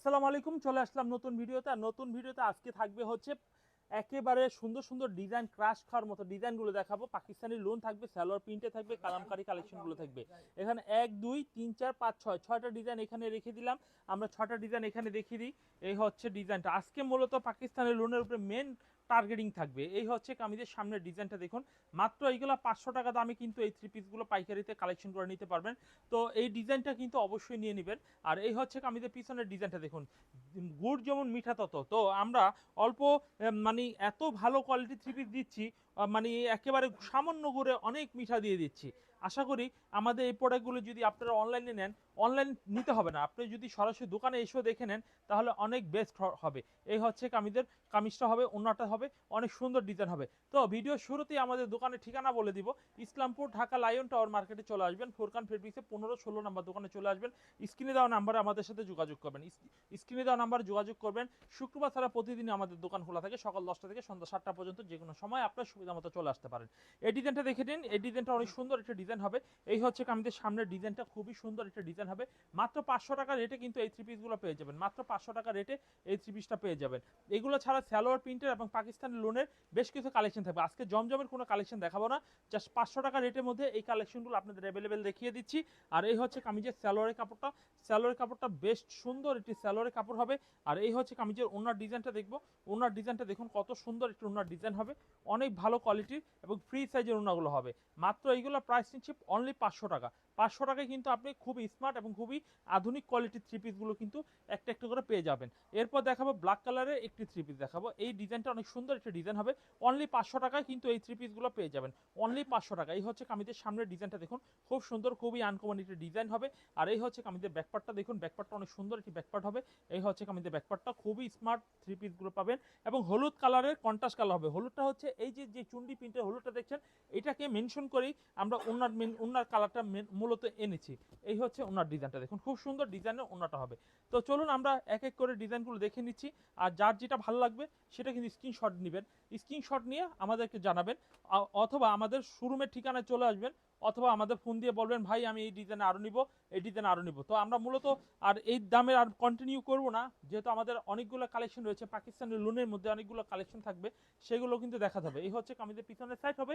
আসসালামু আলাইকুম, চলে আসলাম নতুন ভিডিওতে। আর নতুন ভিডিওতে আজকে থাকবে হচ্ছে একেবারে সুন্দর সুন্দর ডিজাইন ক্রাশ খাওয়ার মতো ডিজাইনগুলো দেখাবো। পাকিস্তানি লোন থাকবে সালোয়ার প্রিন্টে থাকবে, কালামকারি কালেকশনগুলো থাকবে। এখানে এক, দুই, তিন, চার, পাঁচ, ছয়, ছয়টা ডিজাইন এখানে রেখে দিলাম। আমরা ছটা ডিজাইন এখানে দেখিয়ে দিই। এই হচ্ছে ডিজাইনটা আজকে মূলত পাকিস্তানের লোনের উপরে মেন টার্গেটিং থাকবে। এই হচ্ছে কামিজের সামনের ডিজাইনটা দেখুন। মাত্র এইগুলো পাঁচশো টাকা দামে কিন্তু এই থ্রি পিসগুলো পাইকারিতে কালেকশন করে নিতে পারবেন। তো এই ডিজাইনটা কিন্তু অবশ্যই নিয়ে নেবেন। আর এই হচ্ছে কামিজের পিছনের ডিজাইনটা দেখুন। গুড় যেমন মিঠা তত। তো আমরা অল্প মানে এত ভালো কোয়ালিটি থ্রি পিস দিচ্ছি মানে একেবারে সামান্য করে অনেক মিঠা দিয়ে দিচ্ছি। আশা করি আমাদের এই প্রোডাক্টগুলো যদি আপনারা অনলাইনে নেন অনলাইন নিতে হবে না। আপনি যদি সরাসরি দোকানে এসেও দেখে নেন, তাহলে অনেক বেস্ট হবে। এই হচ্ছে কামিজের, কামিজটা হবে অন্যটা হবে, অনেক সুন্দর ডিজাইন হবে। তো ভিডিও শুরুতেই আমাদের দোকানের ঠিকানা বলে দিব। ইসলামপুর, ঢাকা লায়ন টাওয়ার মার্কেটে চলে আসবেন। ফোরকান ফেব্রিক্সে পনেরো ষোলো নাম্বার দোকানে চলে আসবেন। স্ক্রিনে দেওয়া নাম্বারে আমাদের সাথে যোগাযোগ করবেন। স্ক্রিনে দেওয়া নাম্বারে যোগাযোগ করবেন। শুক্রবার ছাড়া প্রতিদিন আমাদের দোকান খোলা থাকে। সকাল দশটা থেকে সন্ধ্যা সাতটা পর্যন্ত যে কোনো সময় আপনার সুবিধা মতো চলে আসতে পারেন। এই ডিজাইনটা দেখে নিন। এই ডিজাইনটা অনেক সুন্দর একটা ডিজাইন হবে। এই হচ্ছে কামিজের সামনের ডিজাইনটা খুবই সুন্দর একটা ডিজাইন হবে। মাত্র পাঁচশো টাকা রেটে কিন্তু এই থ্রি পিসগুলো পেয়ে যাবেন। মাত্র পাঁচশো টাকা রেটে এই থ্রি পিসটা পেয়ে যাবেন। এগুলো ছাড়া স্যালোয়ার প্রিন্টের এবং পাকিস্তানি লোনের বেশ কিছু কালেকশন থাকবে। আজকে জমজমের কোনো কালেকশন দেখাবো না। জাস্ট পাঁচশো টাকা রেটের মধ্যে এই কালেকশনগুলো আপনাদের অ্যাভেলেবেল দেখিয়ে দিচ্ছি। আর এই হচ্ছে কামিজের স্যালোয়ারের কাপড়টা। স্যালোয়ারের কাপড়টা বেশ সুন্দর একটি স্যালোয়ারের কাপড় হবে। আর এই হচ্ছে কামিজের ওনার ডিজাইনটা দেখব। ওনার ডিজাইনটা দেখুন কত সুন্দর একটি ওনার ডিজাইন হবে। অনেক ভালো কোয়ালিটির এবং ফ্রি সাইজের ওনাগুলো হবে। মাত্র এইগুলো প্রাইস নিচ্ছি অনলি পাঁচশো টাকা। পাঁচশো টাকায় কিন্তু আপনি খুবই স্মার্ট এবং খুবই আধুনিক কোয়ালিটির থ্রি পিসগুলো কিন্তু একটা একটা করে পেয়ে যাবেন। এরপর দেখাবো ব্ল্যাক কালারের একটি থ্রি পিস দেখাবো। এই ডিজাইনটা অনেক সুন্দর একটা ডিজাইন হবে। অনলি পাঁচশো টাকায় কিন্তু এই থ্রি পিসগুলো পেয়ে যাবেন। অনলি পাঁচশো টাকা। এই হচ্ছে কামিজের সামনের ডিজাইনটা দেখুন। খুব সুন্দর, খুবই আনকমন একটি ডিজাইন হবে। আর এই হচ্ছে কামিজের ব্যাকপার্টটা দেখুন। ব্যাকপার্টটা অনেক সুন্দর একটি ব্যাকপার্ট হবে। এই হচ্ছে কামিজের ব্যাকপার্টটা খুবই স্মার্ট থ্রি পিসগুলো পাবেন। এবং হলুদ কালারের কন্ট্রাস্ট কালার হবে। হলুদটা হচ্ছে এই যে যে চুন্ডি প্রিন্টের হলুদটা দেখছেন, এটাকে মেনশন করেই আমরা ওনার মেন ওনার কালারটা মূলত এনেছি। এই হচ্ছে ওনার ডিজাইনটা দেখুন, খুব সুন্দর ডিজাইনের ওনাটা হবে। তো চলুন আমরা এক এক করে ডিজাইনগুলো দেখে নিচ্ছি। আর যার যেটা ভালো লাগবে, সেটা কিন্তু স্ক্রিনশট নেবেন। স্ক্রিনশট নিয়ে আমাদেরকে জানাবেন। অথবা আমাদের শোরুমের ঠিকানায় চলে আসবেন। অথবা আমাদের ফোন দিয়ে বলবেন, ভাই, আমি এই ডিজাইনে আরও নিব, এই ডিজাইন আরও নিব। তো আমরা মূলত আর এই দামের আর কন্টিনিউ করব না। যেহেতু আমাদের অনেকগুলো কালেকশন রয়েছে, পাকিস্তানের লোনের মধ্যে অনেকগুলো কালেকশন থাকবে, সেগুলো কিন্তু দেখা যাবে। এই হচ্ছে কামিজের পিছনের সাইড হবে।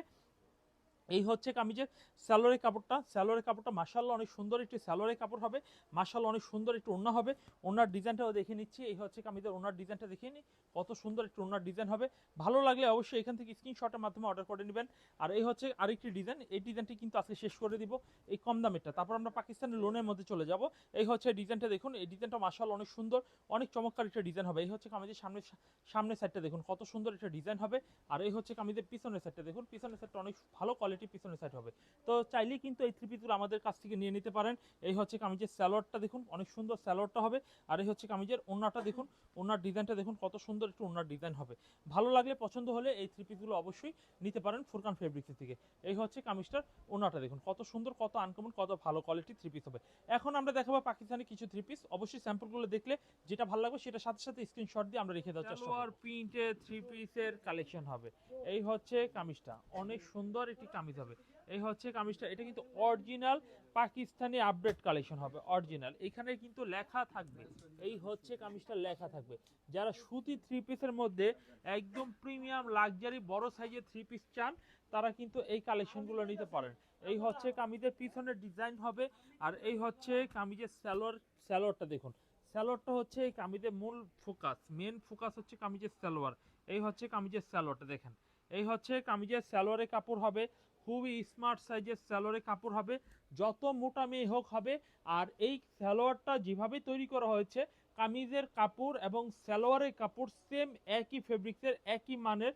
এই হচ্ছে কামিজের স্যালোরের কাপড়টা স্যালোরের কাপড়টা মাসাল্লাহ অনেক সুন্দর একটি স্যালোরের কাপড় হবে মাসাল্লাহ অনেক সুন্দর একটি ওড়না হবে। ওনার ডিজাইনটাও দেখে নিচ্ছি, এই হচ্ছে কামিজের ওনার ডিজাইনটা দেখিয়ে নিই, কত সুন্দর একটি ওনার ডিজাইন হবে। ভালো লাগলে অবশ্যই এখান থেকে স্ক্রিনশটের মাধ্যমে অর্ডার করে নেবেন। আর এই হচ্ছে আরেকটি ডিজাইন, এই ডিজাইনটি কিন্তু আজকে শেষ করে দিব, এই কম দামেরটা। তারপর আমরা পাকিস্তানের লোনের মধ্যে চলে যাব। এই হচ্ছে ডিজাইনটা দেখুন, এই ডিজাইনটা মাসাল্লাহ অনেক সুন্দর, অনেক চমৎকার একটা ডিজাইন হবে। এই হচ্ছে কামিজের সামনে সামনের সাইডটা দেখুন, কত সুন্দর একটা ডিজাইন হবে। আর এই হচ্ছে কামিজের পিছনের সাইডটা দেখুন, পিছনের সাইডটা অনেক ভালো কোয়ালিটির পিছনের সাইড হবে। তো চাইলেই কিন্তু এই থ্রি পিসগুলো আমাদের কাছ থেকে নিয়ে নিতে পারেন। এই হচ্ছে কামিজের স্যালোয়ারটা দেখুন অনেক সুন্দর স্যালোয়ারটা হবে। আর এই হচ্ছে কামিজের ওনাটা দেখুন ওনার ডিজাইনটা দেখুন কত সুন্দর একটু ওনার ডিজাইন হবে। ভালো লাগলে পছন্দ হলে এই থ্রি পিসগুলো অবশ্যই নিতে পারেন ফুরকান ফেব্রিক্স থেকে। এই হচ্ছে কামিজটার ওনাটা দেখুন কত সুন্দর কত আনকমন কত ভালো কোয়ালিটি থ্রি পিস হবে। এখন আমরা দেখাবো পাকিস্তানি কিছু থ্রি পিস অবশ্যই স্যাম্পলগুলো দেখলে যেটা ভালো লাগবে সেটা সাথে সাথে স্ক্রিনশট দিয়ে আমরা রেখে দেওয়ার চেষ্টা করব। প্রিন্টের থ্রি পিসের কালেকশন হবে। এই হচ্ছে কামিজটা অনেক সুন্দর একটি কামিজ। হবে। এই হচ্ছে কামিজটা, এটা কিন্তু অরিজিনাল পাকিস্তানি আপডেট কালেকশন হবে অরিজিনাল এখানে কিন্তু লেখা থাকবে, এই হচ্ছে কামিজটা লেখা থাকবে। যারা সুতি থ্রি পিসের মধ্যে একদম প্রিমিয়াম লাক্সারি বড় সাইজের থ্রি পিস চান, তারা কিন্তু এই কালেকশনগুলো নিতে পারেন। এই হচ্ছে কামিজের পিছনের ডিজাইন হবে, আর এই হচ্ছে কামিজের স্যালোয়ার স্যালোয়ারটা দেখুন। স্যালোয়ারটা হচ্ছে এই কামিজের মূল ফোকাস মেন ফোকাস হচ্ছে কামিজের সালোয়ার এই হচ্ছে কামিজের স্যালোয়ারটা দেখেন। এই হচ্ছে কামিজের স্যালোয়ারের কাপড় হবে খুবই স্মার্ট সাইজের স্যালোয়ারের কাপড় হবে, যত মোটা মেয়ে হোক হবে। আর এই স্যালোয়ারটা যেভাবে তৈরি করা হয়েছে, কামিজের কাপড় এবং স্যালোয়ারের কাপড় সেম একই ফেব্রিক্সের একই মানের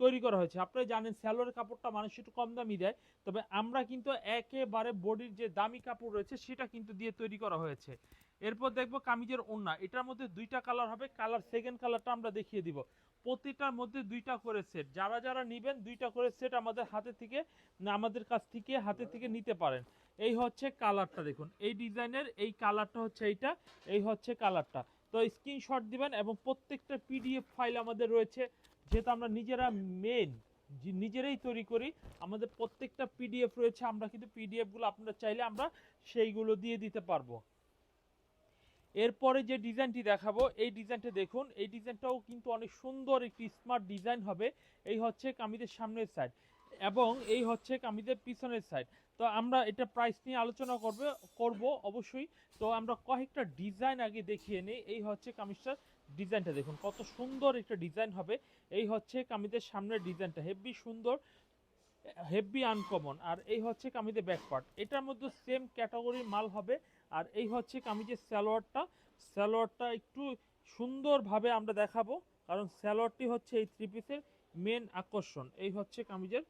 তৈরি করা হয়েছে। আপনারা জানেন স্যালোয়ারের কাপড়টা মানুষ একটু কম দামি দেয়, তবে আমরা কিন্তু একেবারে বডির যে দামি কাপড় রয়েছে, সেটা কিন্তু দিয়ে তৈরি করা হয়েছে। এরপর দেখব কামিজের ওড়না, এটার মধ্যে দুইটা কালার হবে কালার সেকেন্ড কালারটা আমরা দেখিয়ে দিব। প্রতিটার মধ্যে দুইটা করে সেট যারা যারা নেবেন, দুইটা করে সেট আমাদের হাতে থেকে আমাদের কাছ থেকে হাতে থেকে নিতে পারেন। এই হচ্ছে কালারটা দেখুন। এই ডিজাইনের এই কালারটা হচ্ছে এইটা, এই হচ্ছে কালারটা। তো স্ক্রিনশট দিবেন এবং প্রত্যেকটা পিডিএফ ফাইল আমাদের রয়েছে। যেহেতু আমরা নিজেরা মেন নিজেরাই তৈরি করি, আমাদের প্রত্যেকটা পিডিএফ রয়েছে। আমরা কিন্তু পিডিএফগুলো আপনারা চাইলে আমরা সেইগুলো দিয়ে দিতে পারব। এরপরে যে ডিজাইনটি দেখাবো, এই ডিজাইনটা দেখুন, এই ডিজাইনটাও কিন্তু অনেক সুন্দর একটি স্মার্ট ডিজাইন হবে। এই হচ্ছে কামিজের সামনের সাইড এবং এই হচ্ছে কামিজের পিছনের সাইড তো আমরা এটা প্রাইস নিয়ে আলোচনা করবে, করব অবশ্যই। তো আমরা কয়েকটা ডিজাইন আগে দেখিয়ে নিই। এই হচ্ছে কামিজটার ডিজাইনটা দেখুন, কত সুন্দর একটা ডিজাইন হবে। এই হচ্ছে কামিজের সামনের ডিজাইনটা হেভি সুন্দর হেভি আনকমন আর এই হচ্ছে কামিজের ব্যাক পার্ট এটার মধ্যে সেম ক্যাটাগরির মাল হবে। আর এই হচ্ছে কামিজের স্যালোয়ারটা স্যালোয়ারটা একটু সুন্দরভাবে আমরা দেখাবো। কারণ স্যালোয়ারটি হচ্ছে এই থ্রি পিসের মেন আকর্ষণ। এই হচ্ছে কামিজের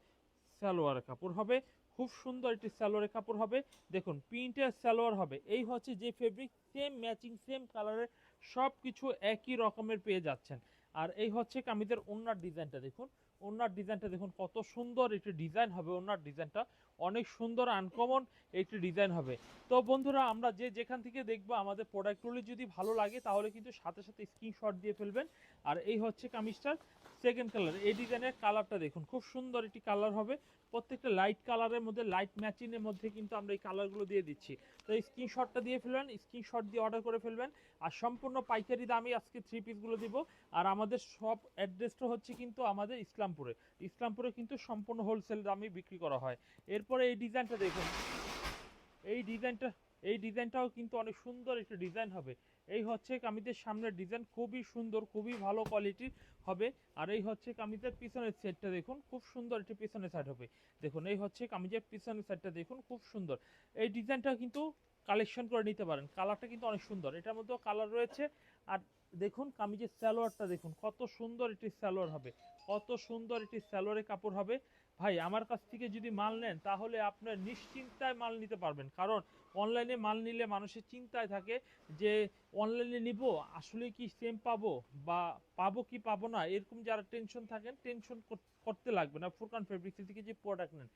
সালোয়ার কাপড় হবে। খুব সুন্দর একটি সালোয়ারের কাপড় হবে। দেখুন, প্রিন্টের সালোয়ার হবে। এই হচ্ছে যে ফেব্রিক সেম ম্যাচিং সেম কালারের সব কিছু একই রকমের পেয়ে যাচ্ছেন। আর এই হচ্ছে কামিজের ওনার ডিজাইনটা দেখুন। ওনার ডিজাইনটা দেখুন, কত সুন্দর একটি ডিজাইন হবে ওনার ডিজাইনটা অনেক সুন্দর আনকমন একটি ডিজাইন হবে। তো বন্ধুরা, আমরা যে যেখান থেকে দেখব আমাদের প্রোডাক্টগুলি যদি ভালো লাগে, তাহলে কিন্তু সাথে সাথে স্ক্রিনশট দিয়ে ফেলবেন। আর এই হচ্ছে কামিজটার সেকেন্ড কালার এই ডিজাইনের কালারটা দেখুন, খুব সুন্দর একটি কালার হবে। প্রত্যেকটা লাইট কালারের মধ্যে লাইট ম্যাচিংয়ের মধ্যে কিন্তু আমরা এই কালারগুলো দিয়ে দিচ্ছি। তো এই স্ক্রিনশটটা দিয়ে ফেলবেন স্ক্রিনশট দিয়ে অর্ডার করে ফেলবেন। আর সম্পূর্ণ পাইকারি দামে আজকে থ্রি পিসগুলো দিব। আর আমাদের সব অ্যাড্রেসটা হচ্ছে কিন্তু আমাদের ইসলামপুরে। ইসলামপুরে কিন্তু সম্পূর্ণ হোলসেল দামে বিক্রি করা হয়। এরপরে এই ডিজাইনটা দেখুন। এই ডিজাইনটা, এই ডিজাইনটাও কিন্তু অনেক সুন্দর একটা ডিজাইন হবে। এই হচ্ছে কামিজের সামনের ডিজাইন, খুবই সুন্দর, খুবই ভালো কোয়ালিটির হবে। আর এই হচ্ছে কামিজের পিছনের সেটটা দেখুন, খুব সুন্দর একটি পিছনের সাইড হবে। দেখুন, এই হচ্ছে কামিজের পিছনের সাইডটা দেখুন, খুব সুন্দর। এই ডিজাইনটা কিন্তু কালেকশন করে নিতে পারেন। কালারটা কিন্তু অনেক সুন্দর। এটার মধ্যেও কালার রয়েছে। আর দেখুন, কামিজের সালোয়ারটা দেখুন, কত সুন্দর একটি সালোয়ার হবে। কত সুন্দর একটি সালোয়ারের কাপড় হবে। ভাই, আমার কাছ থেকে যদি মাল নেন, তাহলে আপনার নিশ্চিন্তায় মাল নিতে পারবেন। কারণ অনলাইনে মাল নিলে মানুষের চিন্তায় থাকে যে, অনলাইনে নিব, আসলে কি সেম পাবো বা পাবো কি পাবো না? এরকম যারা টেনশন থাকেন টেনশন করতে লাগবে না। ফুরকান ফেব্রিক্স থেকে যে প্রোডাক্ট নেন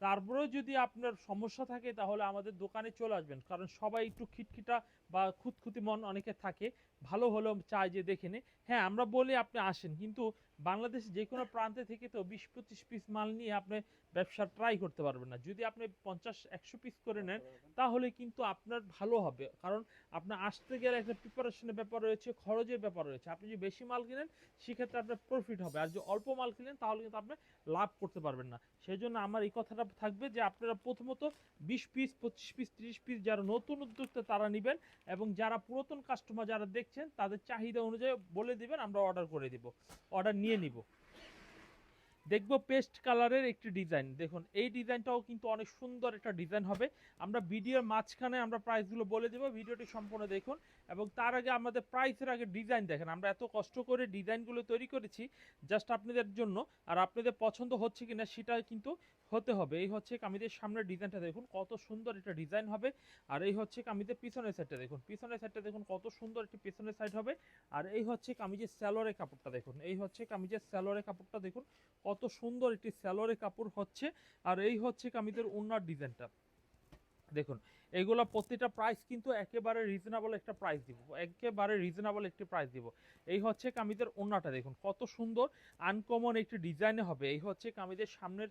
তারপরেও যদি আপনার সমস্যা থাকে, তাহলে আমাদের দোকানে চলে আসবেন। কারণ সবাই একটু খিটখিটা বা খুঁতখুতি মন অনেকে থাকে। ভালো হলেও চায় যে দেখে নে। হ্যাঁ আমরা বলি আপনি আসেন, কিন্তু বাংলাদেশে যে কোনো প্রান্তে থেকে তো বিশ পঁচিশ পিস মাল নিয়ে আপনি ব্যবসা ট্রাই করতে পারবেন না। যদি আপনি পঞ্চাশ, একশো পিস করে নেন, তাহলে কিন্তু আপনার ভালো হবে। কারণ আপনার আসতে গেলে একটা প্রিপারেশনের ব্যাপার রয়েছে, খরচের ব্যাপার রয়েছে। আপনি যদি বেশি মাল কিনেন, সেক্ষেত্রে আপনার প্রফিট হবে। আর যদি অল্প মাল কিনেন, তাহলে কিন্তু আপনি লাভ করতে পারবেন না। সেই জন্য আমার এই কথাটা থাকবে যে আপনারা প্রথমত বিশ পিস পঁচিশ পিস ত্রিশ পিস যারা নতুন উদ্যোক্তা তারা নেবেন এবং যারা পুরাতন কাস্টমার যারা দেখছেন, তাদের চাহিদা অনুযায়ী বলে দিবেন, আমরা অর্ডার করে দিব। অর্ডার নিয়ে নিব। দেখব পেস্ট কালারের একটি ডিজাইন দেখুন, এই ডিজাইনটাও কিন্তু অনেক সুন্দর একটা ডিজাইন হবে। আমরা ভিডিওর মাঝখানে আমরা প্রাইসগুলো বলে দেবো, ভিডিওটি সম্পূর্ণ দেখুন। এবং তার আগে আমাদের প্রাইসের আগে ডিজাইন দেখেন। আমরা এত কষ্ট করে ডিজাইনগুলো তৈরি করেছি জাস্ট আপনাদের জন্য। আর আপনাদের পছন্দ হচ্ছে কিনা সেটা কিন্তু হতে হবে। এই হচ্ছে কামিজের সামনের ডিজাইনটা দেখুন, কত সুন্দর একটা ডিজাইন হবে। আর এই হচ্ছে কামিজের পিছনের সাইডটা দেখুন, পিছনের সাইডটা দেখুন, কত সুন্দর একটি পিছনের সাইড হবে। আর এই হচ্ছে কামিজের স্যালোয়ারের কাপড়টা দেখুন, এই হচ্ছে কামিজের স্যালোয়ারের কাপড়টা দেখুন, কত সুন্দর একটি স্যালোয়ারের কাপড় হচ্ছে। আর এই হচ্ছে কামিজের ওনার ডিজাইনটা। দেখুন এগুলো প্রতিটা প্রাইস কিন্তু একেবারে রিজনেবল একটা প্রাইস দিব। একেবারে রিজনেবল একটি প্রাইস দিব। এই হচ্ছে কামিজের ওন্নাটা দেখুন, কত সুন্দর আনকমন একটি ডিজাইনে হবে। এই হচ্ছে কামিজের সামনের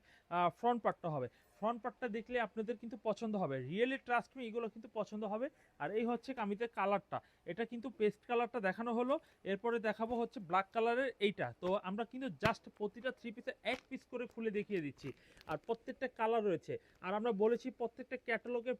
ফ্রন্ট পার্টটা হবে। ফ্রন্ট পার্টটা দেখলে আপনাদের কিন্তু পছন্দ হবে। রিয়েলি ট্রাস্ট মি এগুলো কিন্তু পছন্দ হবে। আর এই হচ্ছে কামিজের কালারটা এটা কিন্তু পেস্ট কালারটা দেখানো হলো। এরপরে দেখাবো হচ্ছে ব্ল্যাক কালারের এইটা। তো আমরা কিন্তু জাস্ট প্রতিটা থ্রি পিসে এক পিস করে খুলে দেখিয়ে দিচ্ছি। আর প্রত্যেকটা কালার রয়েছে। আর আমরা বলেছি প্রত্যেকটা ক্যাটালগের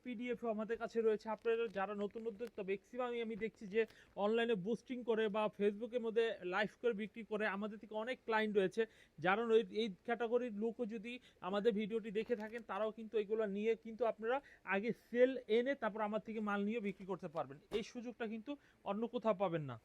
পিডিএফও আমাদের কাছে রয়েছে। আপনারা যারা নতুন উদ্যোক্তা ম্যাক্সিমামই আমি দেখছি যে অনলাইনে বুস্টিং করে বা ফেসবুকের মধ্যে লাইভ করে বিক্রি করে আমাদের থেকে অনেক ক্লায়েন্ট রয়েছে। যারা এই ক্যাটাগরির লোকও যদি আমাদের ভিডিওটি দেখে থাকেন, তারাও কিন্তু এগুলো নিয়ে কিন্তু আপনারা আগে সেল এনে তারপর আমার থেকে মাল নিয়ে বিক্রি করতে পারবেন। এই সুযোগটা কিন্তু অন্য কোথাও পাবেন না।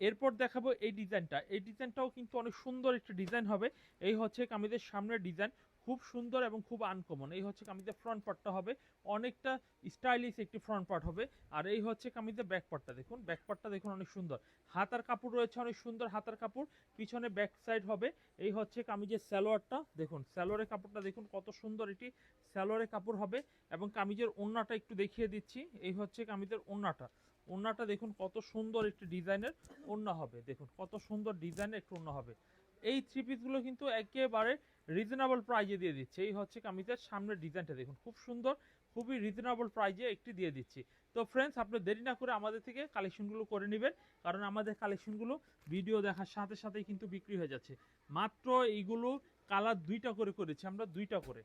এরপর দেখাবো এই ডিজাইনটা এই ডিজাইনটাও কিন্তু অনেক সুন্দর একটা ডিজাইন হবে। এই হচ্ছে কামিজের সামনের ডিজাইন খুব সুন্দর এবং খুব আনকমন এই হচ্ছে কামিজের ফ্রন্ট পার্টটা হবে। অনেকটা স্টাইলিশ একটি ফ্রন্ট পার্ট হবে। আর এই হচ্ছে কামিজের ব্যাক পার্টটা দেখুন। ব্যাক পার্টটা দেখুন অনেক সুন্দর। হাতার কাপড় রয়েছে অনেক সুন্দর হাতার কাপড়। পিছনে ব্যাক সাইড হবে। এই হচ্ছে কামিজের সালোয়ারটা দেখুন, সালোয়ারের কাপড়টা দেখুন কত সুন্দর এটি। সালোয়ারের কাপড় হবে এবং কামিজের ওন্নাটা একটু দেখিয়ে দিচ্ছি। এই হচ্ছে কামিজের ওন্নাটা ওন্নাটা দেখুন কত সুন্দর একটি ডিজাইনের ওন্না হবে। দেখুন কত সুন্দর ডিজাইনের একটু ওন্না হবে। এই থ্রি পিসগুলো কিন্তু একেবারে রিজনেবল প্রাইজে দিয়ে দিচ্ছে। এই হচ্ছে কামিজের সামনের ডিজাইনটা দেখুন, খুব সুন্দর, খুবই রিজনেবল প্রাইজে একটি দিয়ে দিচ্ছি। তো ফ্রেন্ডস আপনি দেরি না করে আমাদের থেকে কালেকশনগুলো করে নেবেন, কারণ আমাদের কালেকশনগুলো ভিডিও দেখার সাথে সাথেই কিন্তু বিক্রি হয়ে যাচ্ছে। মাত্র এইগুলো কালার দুইটা করে করেছি আমরা, দুইটা করে।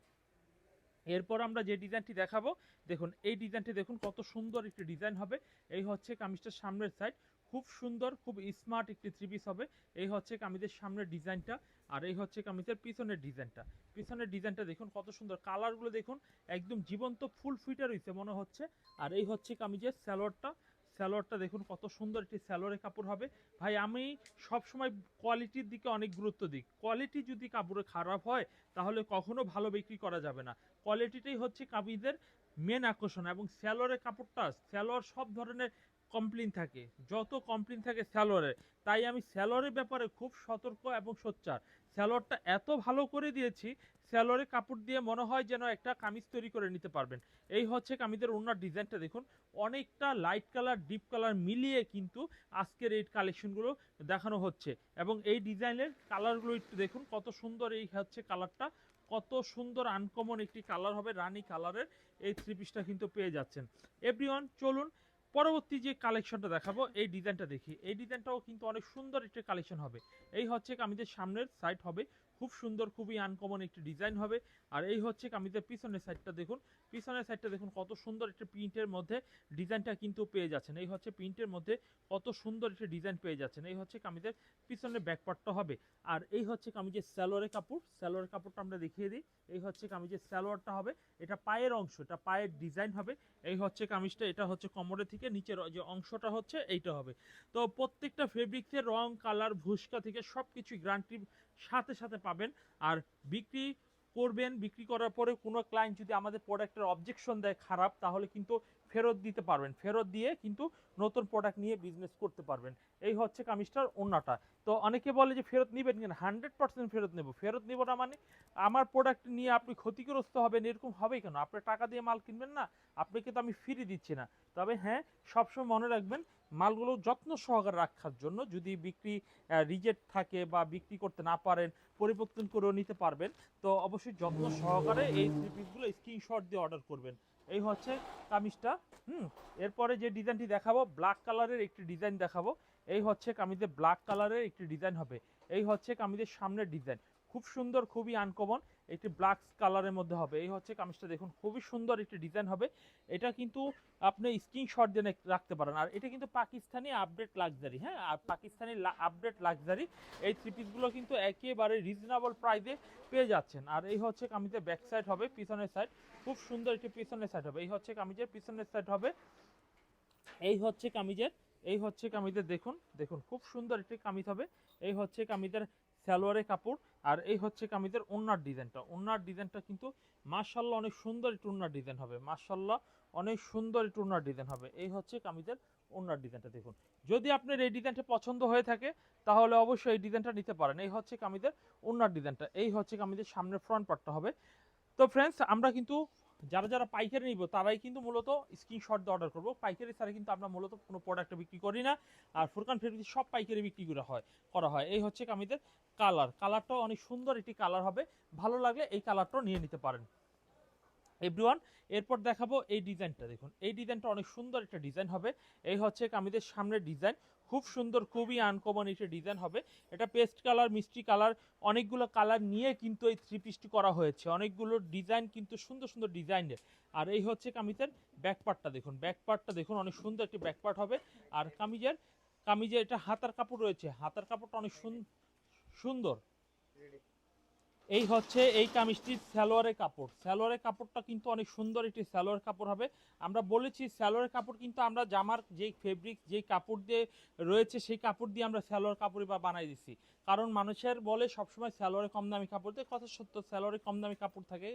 এরপর আমরা যে ডিজাইনটি দেখাবো, দেখুন, এই ডিজাইনটি দেখুন কত সুন্দর একটি ডিজাইন হবে। এই হচ্ছে কামিজটার সামনের সাইড খুব সুন্দর, খুব স্মার্ট একটি থ্রি পিস হবে। এই হচ্ছে কামিজের সামনের ডিজাইনটা আর এই হচ্ছে কামিজের পিছনের ডিজাইনটা। পিছনের ডিজাইনটা দেখুন কত সুন্দর। কালারগুলো দেখুন, একদম জীবন্ত ফুল ফিটে রয়েছে মনে হচ্ছে। আর এই হচ্ছে কামিজের স্যালোয়ারটা। স্যালোয়ারটা দেখুন কত সুন্দর একটি স্যালোয়ারের কাপড় হবে। ভাই, আমি সব সময় কোয়ালিটির দিকে অনেক গুরুত্ব দিই। কোয়ালিটি যদি কাপড়ে খারাপ হয়, তাহলে কখনো ভালো বিক্রি করা যাবে না। কোয়ালিটিটাই হচ্ছে কামিজের মেন আকর্ষণ এবং স্যালোয়ারের কাপড়টা, স্যালোয়ার সব ধরনের কমপ্লেন থাকে, যত কমপ্লেন থাকে স্যালোয়ারের তাই আমি স্যালোয়ারের ব্যাপারে খুব সতর্ক এবং সোচ্চার। স্যালোয়ারটা এত ভালো করে দিয়েছি স্যালোয়ারের কাপড় দিয়ে মনে হয় যেন একটা কামিজ তৈরি করে নিতে পারবেন। এই হচ্ছে কামিজের ওনার ডিজাইনটা দেখুন, অনেকটা লাইট কালার ডিপ কালার মিলিয়ে কিন্তু আজকের এই কালেকশনগুলো দেখানো হচ্ছে। এবং এই ডিজাইনের কালারগুলো একটু দেখুন, কত সুন্দর এই হচ্ছে কালারটা কত সুন্দর আনকমন একটি কালার হবে, রানী কালারের এই থ্রি পিসটা কিন্তু পেয়ে যাচ্ছেন। এভরিওয়ান চলুন পরবর্তী যে কালেকশনটা দেখাবো, এই ডিজাইনটা দেখি। এই ডিজাইনটাও কিন্তু অনেক সুন্দর একটা কালেকশন হবে। এই হচ্ছে কামিজের সামনের সাইড হবে খুব সুন্দর, খুবই আনকমন একটি ডিজাইন হবে। আর এই হচ্ছে কামিজের পিছনের সাইডটা দেখুন, পিছনের সাইডটা দেখুন, কত সুন্দর একটি প্রিন্টের মধ্যে ডিজাইনটা কিন্তু পেয়ে যাচ্ছেন। এই হচ্ছে প্রিন্টের মধ্যে কত সুন্দর একটি ডিজাইন পেয়ে যাচ্ছেন। এই হচ্ছে কামিজের পিছনের ব্যাকপার্টটা হবে, আর এই হচ্ছে কামিজের স্যালোয়ারের কাপড় স্যালোয়ারের কাপড়টা আমরা দেখিয়ে দিই। এই হচ্ছে কামিজের স্যালোয়ারটা হবে, এটা পায়ের অংশ, এটা পায়ের ডিজাইন হবে। এই হচ্ছে কামিজটা, এটা হচ্ছে কোমরের থেকে নিচের যে অংশটা হচ্ছে, এইটা হবে। তো প্রত্যেকটা ফেব্রিক্সের রং কালার ভুসকা থেকে সব কিছুই গ্যারান্টির সাথে সাথে পাবেন। আর বিক্রি করবেন, বিক্রি করার পরে কোনো ক্লায়েন্ট যদি আমাদের প্রোডাক্টের অবজেকশন দেয় খারাপ, তাহলে কিন্তু ফেরত দিতে পারবেন। ফেরত দিয়ে কিন্তু নতুন প্রোডাক্ট নিয়ে বিজনেস করতে পারবেন। এই হচ্ছে কামিজটার অন্যটা তো অনেকে বলে যে ফেরত নেবেন কিনা? হান্ড্রেড পার্সেন্ট ফেরত নেব। ফেরত নেব না মানে আমার প্রোডাক্ট নিয়ে আপনি ক্ষতিগ্রস্ত হবেন এরকম হবেই কেন? আপনি টাকা দিয়ে মাল কিনবেন না? আপনাকে তো আমি ফ্রি দিচ্ছি না। তবে হ্যাঁ সবসময় মনে রাখবেন, মালগুলো যত্ন সহকারে রাখার জন্য যদি বিক্রি রিজেক্ট থাকে বা বিক্রি করতে না পারেন, পরিবর্তন করেও নিতে পারবেন, তো অবশ্যই যত্ন সহকারে এই থ্রি পিসগুলো স্ক্রিনশট দিয়ে অর্ডার করবেন। এই হচ্ছে কামিজটা, হুম? এরপরে যে ডিজাইনটি দেখাবো ব্ল্যাক কালারের একটি ডিজাইন দেখাবো। এই হচ্ছে কামিজে ব্ল্যাক কালারের একটি ডিজাইন হবে। এই হচ্ছে কামিজের সামনের ডিজাইন। খুব সুন্দর, খুবই আনকমন একটি ব্ল্যাক কালারের মধ্যে হবে। এই হচ্ছে কামিজটা দেখুন, খুবই সুন্দর একটি ডিজাইন হবে। এটা কিন্তু আপনি স্ক্রিনশট দিয়ে রাখতে পারেন। আর এটা কিন্তু পাকিস্তানি আপডেট লাক্সারি হ্যাঁ? আর পাকিস্তানি আপডেট লাক্সারি এই থ্রি পিসগুলো কিন্তু একেবারে রিজনেবল প্রাইসে পেয়ে যাচ্ছেন। আর এই হচ্ছে কামিজের ব্যাক সাইড হবে, পিছনের সাইড খুব সুন্দর একটি পিছনের সাইড হবে। এই হচ্ছে কামিজের পিছনের সাইড হবে। এই হচ্ছে কামিজের, এই হচ্ছে কামিজের, দেখুন দেখুন, খুব সুন্দর একটি কামিজ হবে। এই হচ্ছে কামিজের সালোয়ারের কাপড় আর এই হচ্ছে কামিজের ওনার ডিজাইনটা। ওনার ডিজাইনটা কিন্তু মার্শাল্লাহ অনেক সুন্দর একটু ওনার ডিজাইন হবে। মার্শাল্লাহ অনেক সুন্দর একটু ওনার ডিজাইন হবে। এই হচ্ছে কামিজের ওনার ডিজাইনটা দেখুন। যদি আপনার এই ডিজাইনটা পছন্দ হয়ে থাকে, তাহলে অবশ্যই এই ডিজাইনটা নিতে পারেন। এই হচ্ছে কামিজের ওনার ডিজাইনটা। এই হচ্ছে কামিজের সামনের ফ্রন্ট পার্টটা হবে। তো ফ্রেন্ডস আমরা কিন্তু যারা যারা পাইকারি নিব, তারাই কিন্তু মূলত স্ক্রিনশট দিয়ে অর্ডার করব। পাইকারি ছাড়া কিন্তু আমরা মূলত কোনো প্রোডাক্ট বিক্রি করি না। আর ফুরকান ফেব্রিক সব পাইকারি বিক্রি করা হয় করা হয়। এই হচ্ছে কামিদের কালার কালারটাও অনেক সুন্দর একটি কালার হবে। ভালো লাগলে এই কালারটাও নিয়ে নিতে পারেন। এভরিওয়ান এরপর দেখাবো এই ডিজাইনটা দেখুন, এই ডিজাইনটা অনেক সুন্দর একটা ডিজাইন হবে। এই হচ্ছে কামিদের সামনের ডিজাইন খুব সুন্দর, খুবই আনকমন একটা ডিজাইন হবে। এটা পেস্ট কালার মিষ্টি কালার অনেকগুলো কালার নিয়ে কিন্তু এই থ্রি পিসটি করা হয়েছে। অনেকগুলো ডিজাইন কিন্তু সুন্দর সুন্দর ডিজাইনের আর এই হচ্ছে কামিজের ব্যাক পার্টটা দেখুন। ব্যাক পার্টটা দেখুন, অনেক সুন্দর একটি ব্যাক পার্ট হবে। আর কামিজের কামিজের এটা হাতার কাপড় রয়েছে। হাতার কাপড়টা অনেক সুন- সুন্দর। এই হচ্ছে এই কামিজটি সালোয়ারের কাপড়। সালোয়ারের কাপড়টা কিন্তু অনেক সুন্দর একটি সালোয়ার কাপড় হবে। আমরা বলেছি সালোয়ারের কাপড় কিন্তু আমরা জামার যেই ফেব্রিক যেই কাপড় দিয়ে রয়েছে সেই কাপড় দিয়ে আমরা সালোয়ার কাপড়ই বা বানাই দিছি। কারণ মানুষের বলে সবসময় সালোয়ারে কম দামি কাপড় দিয়ে। কথা সত্য সালোয়ারে কম দামি কাপড় থাকে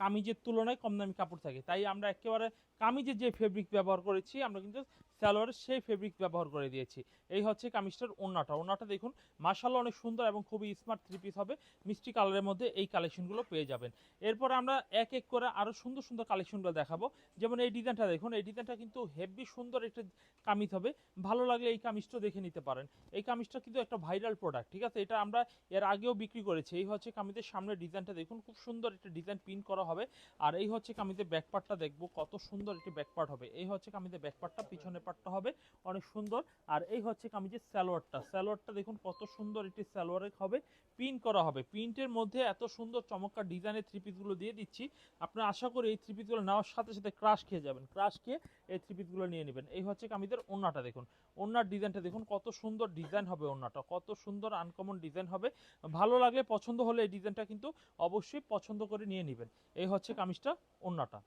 কামিজের তুলনায় কম দামি কাপড় থাকে। তাই আমরা একেবারে কামিজের যে ফেব্রিক ব্যবহার করেছি, আমরা কিন্তু স্যালোয়ারের সেই ফেব্রিক ব্যবহার করে দিয়েছি। এই হচ্ছে কামিজটার ওন্নাটা ওন্নাটা দেখুন মাসাল্লাহ অনেক সুন্দর এবং খুবই স্মার্ট থ্রি পিস হবে। মিষ্টি কালারের মধ্যে এই কালেকশনগুলো পেয়ে যাবেন। এরপর আমরা এক এক করে আরও সুন্দর সুন্দর কালেকশনগুলো দেখাবো। যেমন এই ডিজাইনটা দেখুন, এই ডিজাইনটা কিন্তু হেভি সুন্দর একটা কামিজ হবে। ভালো লাগলে এই কামিজটা দেখে নিতে পারেন। এই কামিজটা কিন্তু একটা ভাইরাল প্রোডাক্ট ঠিক আছে? এটা আমরা এর আগেও বিক্রি করেছি। এই হচ্ছে কামিজের সামনের ডিজাইনটা দেখুন, খুব সুন্দর একটা ডিজাইন পিন করা হবে। আর এই হচ্ছে কামিজের ব্যাকপার্টটা দেখব, কত সুন্দর একটি ব্যাকপার্ট হবে। এই হচ্ছে কামিজের ব্যাকপার্টটা পিছনের পার্টটা হবে, অনেক সুন্দর। আর এই হচ্ছে কামিজের স্যালোয়ারটা স্যালোয়ারটা দেখুন, কত সুন্দর একটি স্যালোয়ারের হবে পিন করা হবে। প্রিন্টের মধ্যে এত সুন্দর চমৎকার ডিজাইনের থ্রি পিসগুলো দিয়ে দিচ্ছি। আপনারা আশা করি এই থ্রি পিসগুলো নেওয়ার সাথে সাথে ক্রাশ খেয়ে যাবেন। ক্রাশ খেয়ে এই থ্রি পিসগুলো নিয়ে নেবেন। এই হচ্ছে কামিজের ওন্নাটা দেখুন। ওন্নার ডিজাইনটা দেখুন, কত সুন্দর ডিজাইন হবে ওন্নাটা কত সুন্দর আনকমন ডিজাইন হবে। ভালো লাগলে পছন্দ হলে এই ডিজাইনটা কিন্তু অবশ্যই পছন্দ করে নিয়ে নেবেন। এই হচ্ছে কামিজটা ওন্নাটা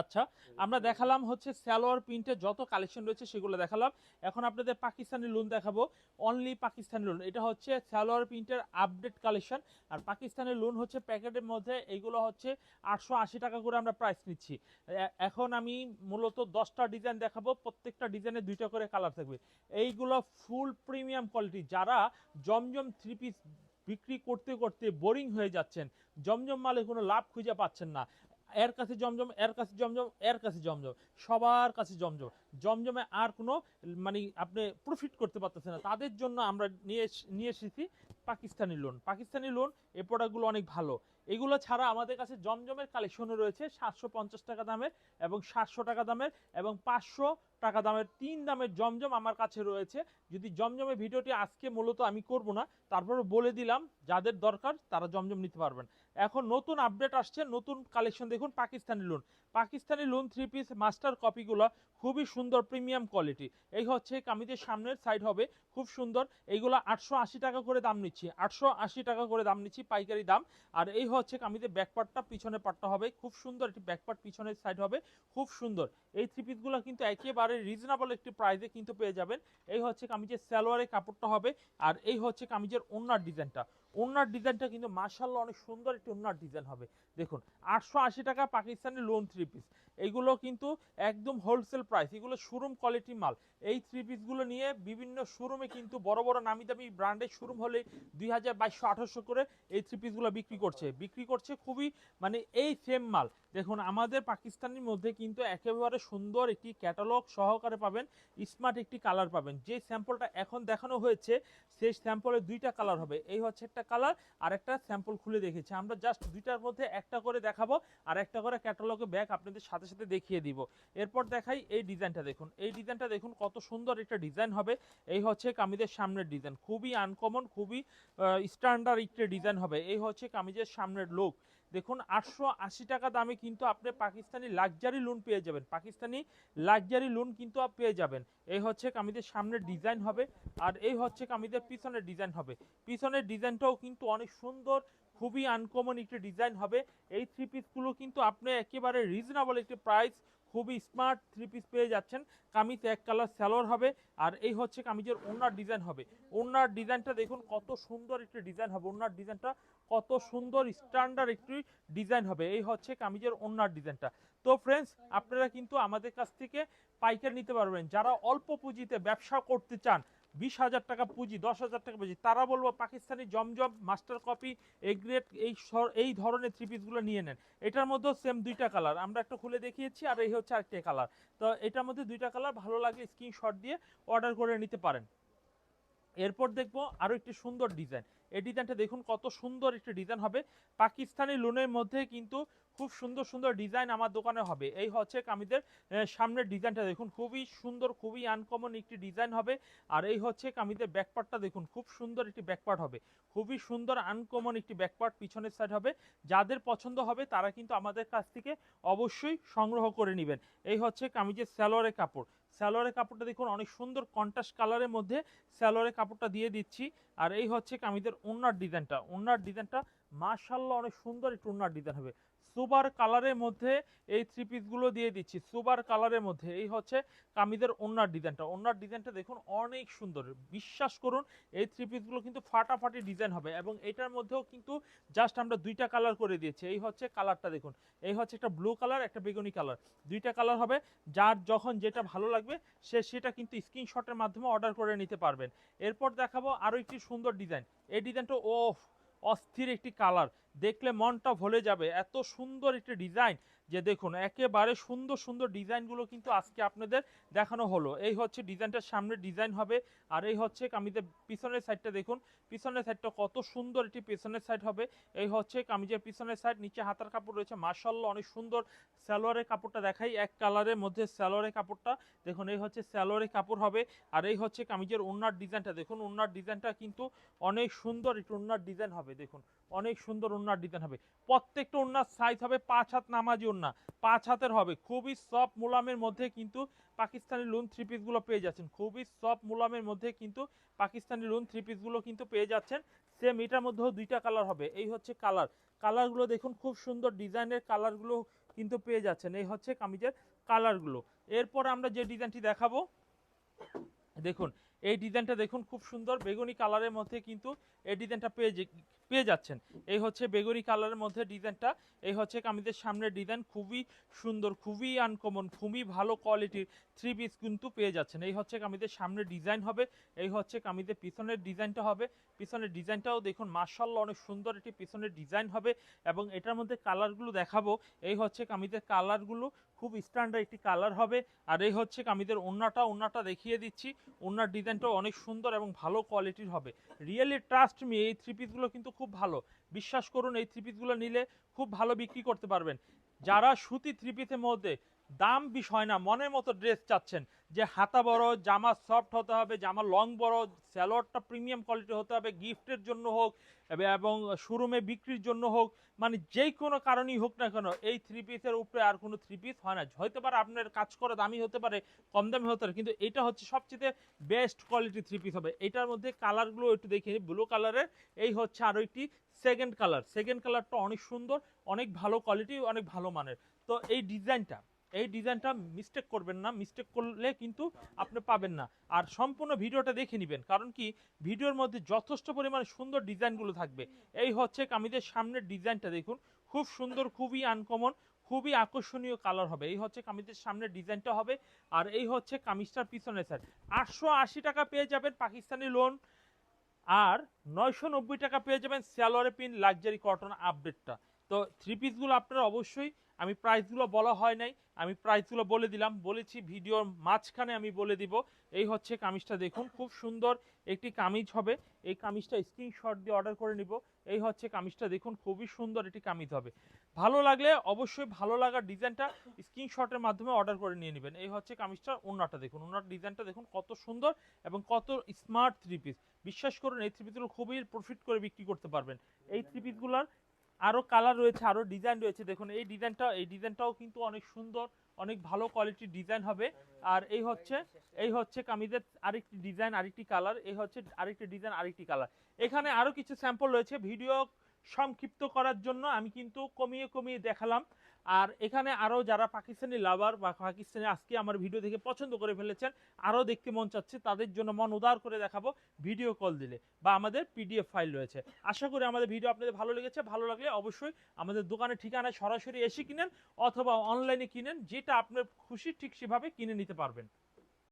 আচ্ছা আমরা দেখালাম হচ্ছে সালোয়ার প্রিন্টের যত কালেকশন রয়েছে সেগুলো দেখালাম। এখন আপনাদের পাকিস্তানি লোন দেখাবো। অনলি পাকিস্তানি লোন এটা হচ্ছে সালোয়ার প্রিন্টের আপডেট কালেকশন আর পাকিস্তানি লোন হচ্ছে প্যাকেটের মধ্যে এইগুলো হচ্ছে আটশো আশি টাকা করে আমরা প্রাইস নিচ্ছি। এখন আমি মূলত দশটা ডিজাইন দেখাবো। প্রত্যেকটা ডিজাইনে দুইটা করে কালার থাকবে। এইগুলো ফুল প্রিমিয়াম কোয়ালিটি যারা জমজম থ্রি পিস বিক্রি করতে করতে বোরিং হয়ে যাচ্ছেন জমজম মালে কোনো লাভ খুঁজে পাচ্ছেন না। এর কাছে জমজম, এর কাছে জমজম, এর কাছে জমজম, সবার কাছে জমজম। জমজমে আর কোনো মানে আপনি প্রফিট করতে পারতেছে না। তাদের জন্য আমরা নিয়ে নিয়ে এসেছি পাকিস্তানি লোন পাকিস্তানি লোন এ প্রোডাক্টগুলো অনেক ভালো। এগুলো ছাড়া আমাদের কাছে জমজমের কালেকশনও রয়েছে সাতশো পঞ্চাশ টাকা দামের এবং সাতশো টাকা দামের এবং পাঁচশো টাকা দামের, তিন দামের জমজম আমার কাছে রয়েছে। যদি জমজমের ভিডিওটি আজকে মূলত আমি করব না, তারপরে বলে দিলাম, যাদের দরকার তারা জমজম নিতে পারবেন। এখন নতুন আপডেট আসছে, নতুন কালেকশন দেখুন, Pakistani lawn Pakistani lawn three piece master কপিগুলো খুবই সুন্দর প্রিমিয়াম কোয়ালিটি এই হচ্ছে কামিজের সামনের সাইড হবে, খুব সুন্দর। এইগুলো আটশো আশি টাকা করে দাম নিচ্ছি, আটশো আশি টাকা করে দাম নিচ্ছি পাইকারি দাম। আর এই হচ্ছে কামিজের ব্যাকপার্টটা পিছনের পার্টটা হবে, খুব সুন্দর একটি ব্যাকপার্ট পিছনের সাইড হবে, খুব সুন্দর। এই থ্রি পিসগুলো কিন্তু একেবারে রিজনেবল একটি প্রাইসে কিন্তু পেয়ে যাবেন। এই হচ্ছে কামিজের সালোয়ারের কাপড়টা হবে আর এই হচ্ছে কামিজের ওনার ডিজাইনটা ওনার ডিজাইনটা কিন্তু মার্শাল্লাহ অনেক সুন্দর একটি ওনার ডিজাইন হবে। দেখুন, আটশো আশি টাকা পাকিস্তানি লোন থ্রি পিস এইগুলো কিন্তু একদম হোলসেল প্রাইস এগুলো শোরুম কোয়ালিটি মাল। এই থ্রি পিসগুলো নিয়ে বিভিন্ন শোরুমে কিন্তু বড় বড় নামি দামি ব্র্যান্ডের শোরুম হলে দুই হাজার বাইশশো আঠারোশো করে এই থ্রি পিসগুলো বিক্রি করছে। বিক্রি করছে খুবই মানে এই সেম মাল। দেখুন, আমাদের পাকিস্তানের মধ্যে কিন্তু একেবারে সুন্দর একটি ক্যাটালগ সহকারে পাবেন স্মার্ট একটি কালার পাবেন। যে স্যাম্পলটা এখন দেখানো হয়েছে, সেই স্যাম্পলের দুইটা কালার হবে। এই হচ্ছে একটা কালার আর একটা স্যাম্পল খুলে দেখেছি। আমরা জাস্ট দুইটার মধ্যে একটা করে দেখাবো আর একটা করে ক্যাটালগে ব্যাগ আপনাদের সাথে সাথে দেখিয়ে দিব। এরপর দেখাই এই ডিজাইনটা দেখুন। এই ডিজাইনটা দেখুন কত সুন্দর একটা ডিজাইন হবে। এই হচ্ছে কামিজের সামনের ডিজাইন খুবই আনকমন খুবই স্ট্যান্ডার্ড একটা ডিজাইন হবে। এই হচ্ছে কামিজের সামনের লুক দেখুন, আটশো আশি টাকা দামে কিন্তু আপনি পাকিস্তানি লাক্সারি লোন পেয়ে যাবেন। পাকিস্তানি লাক্সারি লোন কিন্তু পেয়ে যাবেন। এই হচ্ছে কামিজের সামনের ডিজাইন হবে আর এই হচ্ছে কামিজের পিছনের ডিজাইন হবে। পিছনের ডিজাইনটাও কিন্তু অনেক সুন্দর, খুবই আনকমন একটি ডিজাইন হবে। এই থ্রি পিসগুলো কিন্তু আপনি একেবারে রিজনেবল একটি প্রাইস খুবই স্মার্ট থ্রি পিস পেয়ে যাচ্ছেন। কামিজ এক কালার স্যালোর হবে আর এই হচ্ছে কামিজের ওনার ডিজাইন হবে। ওনার ডিজাইনটা দেখুন কত সুন্দর একটি ডিজাইন হবে। ওনার ডিজাইনটা কত সুন্দর স্ট্যান্ডার্ড একটি ডিজাইন হবে। এই হচ্ছে কামিজের ওনার ডিজাইনটা তো ফ্রেন্ডস আপনারা কিন্তু আমাদের কাছ থেকে পাইকারি নিতে পারবেন। যারা অল্প পুঁজিতে ব্যবসা করতে চান, বিশ হাজার টাকা পুঁজি, দশ হাজার টাকা পুঁজি, তারা বলব Pakistani Zamzam master copy A grade এই এই ধরনের থ্রি পিসগুলো নিয়ে নেন। এটার মধ্যেও সেম দুইটা কালার আমরা একটা খুলে দেখিয়েছি আর এই হচ্ছে আরেকটা কালার তো এটার মধ্যে দুইটা কালার ভালো লাগলে স্ক্রিনশট দিয়ে অর্ডার করে নিতে পারেন। এরপর দেখব আরও একটি সুন্দর ডিজাইন এই ডিজাইনটা দেখুন কত সুন্দর একটি ডিজাইন হবে। পাকিস্তানি লোনের মধ্যে কিন্তু খুব সুন্দর সুন্দর ডিজাইন আমার দোকানে হবে। এই হচ্ছে কামিজের সামনের ডিজাইনটা দেখুন। খুবই সুন্দর, খুবই আনকমন একটি ডিজাইন হবে। আর এই হচ্ছে কামিজের ব্যাকপার্টটা দেখুন। খুব সুন্দর একটি ব্যাকপার্ট হবে। খুবই সুন্দর আনকমন একটি ব্যাকপার্ট পিছনের সাইড হবে। যাদের পছন্দ হবে, তারা কিন্তু আমাদের কাছ থেকে অবশ্যই সংগ্রহ করে নেবেন। এই হচ্ছে কামিজের স্যালোয়ারের কাপড়। স্যালোয়ারের কাপড়টা দেখুন, অনেক সুন্দর কন্ট্রাস্ট কালারের মধ্যে সালোয়ারের কাপড়টা দিয়ে দিচ্ছি। আর এই হচ্ছে কামিজের ওনার ডিজাইনটা ওনার ডিজাইনটা মাশাল্লাহ অনেক সুন্দর একটু ওনার ডিজাইন হবে। সুপার কালারের মধ্যে এই থ্রি পিসগুলো দিয়ে দিচ্ছি। সুপার কালারের মধ্যে। এই হচ্ছে কামিজের ওনার ডিজাইনটা। ওনার ডিজাইনটা দেখুন অনেক সুন্দর। বিশ্বাস করুন, এই থ্রি পিসগুলো কিন্তু ফাটাফাটি ডিজাইন হবে এবং এটার মধ্যেও কিন্তু জাস্ট আমরা দুইটা কালার করে দিয়েছি। এই হচ্ছে কালারটা দেখুন। এই হচ্ছে একটা ব্লু কালার একটা বেগুনি কালার দুইটা কালার হবে। যার যখন যেটা ভালো লাগবে, সে সেটা কিন্তু স্ক্রিনশটের মাধ্যমে অর্ডার করে নিতে পারবেন। এরপর দেখাবো আরও একটি সুন্দর ডিজাইন এই ডিজাইনটা ও অস্থির একটি কালার দেখলে মনটা ভরে যাবে। এত সুন্দর একটি ডিজাইন যে দেখুন, একেবারে সুন্দর সুন্দর ডিজাইনগুলো কিন্তু আজকে আপনাদের দেখানো হলো। এই হচ্ছে ডিজাইনটার সামনে ডিজাইন হবে, আর এই হচ্ছে কামিজের পিছনের সাইডটা দেখুন। পিছনের সাইডটা কত সুন্দর একটি পিছনের সাইড হবে। এই হচ্ছে কামিজের পিছনের সাইড নিচে হাতার কাপড় রয়েছে। মার্শাল্লাহ অনেক সুন্দর স্যালোয়ারের কাপড়টা দেখাই। এক কালারের মধ্যে স্যালোয়ারের কাপড়টা। দেখুন, এই হচ্ছে সালোয়ারের কাপড় হবে, আর এই হচ্ছে কামিজের ওনার ডিজাইনটা দেখুন ওনার ডিজাইনটা কিন্তু অনেক সুন্দর একটু ওনার ডিজাইন হবে। দেখুন, অনেক সুন্দর ওনার ডিজাইন হবে। প্রত্যেকটা ওনার সাইজ হবে, পাঁচ হাত নামাজি ওনা পাঁচ হাতের হবে। খুবই সফট মোলামের মধ্যে কিন্তু পাকিস্তানি লোন থ্রি পিসগুলো পেয়ে যাচ্ছেন। খুবই সফট মোলামের মধ্যে কিন্তু পাকিস্তানি লোন থ্রি পিসগুলো কিন্তু পেয়ে যাচ্ছেন। সেম এটার মধ্যেও দুইটা কালার হবে। এই হচ্ছে কালার কালারগুলো দেখুন, খুব সুন্দর ডিজাইনের কালারগুলো কিন্তু পেয়ে যাচ্ছেন। এই হচ্ছে কামিজের কালারগুলো এরপর আমরা যে ডিজাইনটি দেখাবো, দেখুন এই ডিজাইনটা দেখুন, খুব সুন্দর। বেগুনি কালারের মধ্যে কিন্তু এই ডিজাইনটা পেয়ে পেয়ে যাচ্ছেন। এই হচ্ছে বেগুনি কালারের মধ্যে ডিজাইনটা। এই হচ্ছে কামিজের সামনের ডিজাইন, খুবই সুন্দর, খুবই আনকমন খুবই ভালো কোয়ালিটির থ্রি পিস কিন্তু পেয়ে যাচ্ছেন। এই হচ্ছে কামিজের সামনের ডিজাইন হবে, এই হচ্ছে কামিজের পিছনের ডিজাইনটা হবে। পিছনের ডিজাইনটাও দেখুন মার্শাল্লাহ অনেক সুন্দর একটি পিছনের ডিজাইন হবে এবং এটার মধ্যে কালারগুলো দেখাবো। এই হচ্ছে কামিজের কালারগুলো খুব স্ট্যান্ডার্ড একটি কালার হবে। আর এই হচ্ছে কামিদের ওন্নাটা ওন্নাটা দেখিয়ে দিচ্ছি। ওন্নার ডিজাইনটাও অনেক সুন্দর এবং ভালো কোয়ালিটির হবে। রিয়েলি ট্রাস্ট মি এই থ্রি পিসগুলো কিন্তু খুব ভালো। বিশ্বাস করুন, এই থ্রি পিসগুলো নিলে খুব ভালো বিক্রি করতে পারবেন। যারা সুতি থ্রি পিসের মধ্যে দাম বিষয় না, মনের মতো ড্রেস চাচ্ছেন। যে হাতা বড়, জামা সফট হতে হবে, জামা লং বড় স্যালোয়ারটা প্রিমিয়াম কোয়ালিটি হতে হবে গিফটের জন্য হোক, এবং শোরুমে বিক্রির জন্য হোক মানে যেই কোনো কারণেই হোক না কেন, এই থ্রি পিসের উপরে আর কোনো থ্রি পিস হয় না। হতে পারে আপনার কাজ করে দামি হতে পারে, কম দামি হতে পারে, কিন্তু এটা হচ্ছে সবচেয়ে বেস্ট কোয়ালিটি থ্রি পিস হবে। এটার মধ্যে কালারগুলো একটু দেখে ব্লু কালারের এই হচ্ছে আরও একটি সেকেন্ড কালার সেকেন্ড কালারটা অনেক সুন্দর, অনেক ভালো কোয়ালিটি অনেক ভালো মানের। তো এই ডিজাইনটা এই ডিজাইনটা মিস্টেক করবেন না মিস্টেক করলে কিন্তু আপনি পাবেন না। আর সম্পূর্ণ ভিডিওটা দেখে নেবেন, কারণ কি? ভিডিওর মধ্যে যথেষ্ট পরিমাণে সুন্দর ডিজাইনগুলো থাকবে। এই হচ্ছে কামিজের সামনের ডিজাইনটা দেখুন, খুব সুন্দর, খুবই আনকমন খুবই আকর্ষণীয় কালার হবে। এই হচ্ছে কামিজের সামনের ডিজাইনটা হবে, আর এই হচ্ছে কামিজটার পিছনে স্যার আটশো আশি টাকা পেয়ে যাবেন পাকিস্তানি লোন আর নয়শো নব্বই টাকা পেয়ে যাবেন স্যালোয়ারে পিন লাক্সারি কটন আপডেটটা তো থ্রি পিসগুলো আপনারা অবশ্যই আমি প্রাইসগুলো বলা হয় নাই, আমি প্রাইসগুলো বলে দিলাম, বলেছি ভিডিওর মাঝখানে আমি বলে দিব। এই হচ্ছে কামিজটা দেখুন, খুব সুন্দর একটি কামিজ হবে। এই কামিজটা স্ক্রিনশট দিয়ে অর্ডার করে নিব। এই হচ্ছে কামিজটা দেখুন, খুবই সুন্দর একটি কামিজ হবে। ভালো লাগলে অবশ্যই ভালো লাগার ডিজাইনটা স্ক্রিনশটের মাধ্যমে অর্ডার করে নিয়ে নেবেন। এই হচ্ছে কামিজটার ওনাটা দেখুন ওনার ডিজাইনটা দেখুন কত সুন্দর এবং কত স্মার্ট থ্রি পিস বিশ্বাস করুন, এই থ্রি পিসগুলো খুবই প্রফিট করে বিক্রি করতে পারবেন। এই থ্রি পিসগুলোর আরও কালার রয়েছে আরও ডিজাইন রয়েছে। দেখুন, এই ডিজাইনটা এই ডিজাইনটাও কিন্তু অনেক সুন্দর, অনেক ভালো কোয়ালিটির ডিজাইন হবে। আর এই হচ্ছে এই হচ্ছে কামিজের আরেকটি ডিজাইন আরেকটি কালার এই হচ্ছে আরেকটি ডিজাইন আরেকটি কালার এখানে আরও কিছু স্যাম্পল রয়েছে। ভিডিও সংক্ষিপ্ত করার জন্য আমি কিন্তু কমিয়ে কমিয়ে দেখালাম। আর এখানে আরও যারা পাকিস্তানি লাভার বা পাকিস্তানি আজকে আমার ভিডিও দেখে পছন্দ করে ফেলেছেন আরও দেখতে মন চাচ্ছে, তাদের জন্য মন উদার করে দেখাবো ভিডিও কল দিলে বা আমাদের পিডিএফ ফাইল রয়েছে। আশা করি আমাদের ভিডিও আপনাদের ভালো লেগেছে, ভালো লাগলে অবশ্যই আমাদের দোকানের ঠিকানায় সরাসরি এসে কিনেন অথবা অনলাইনে কিনেন, যেটা আপনার খুশি ঠিক সেভাবে কিনে নিতে পারবেন।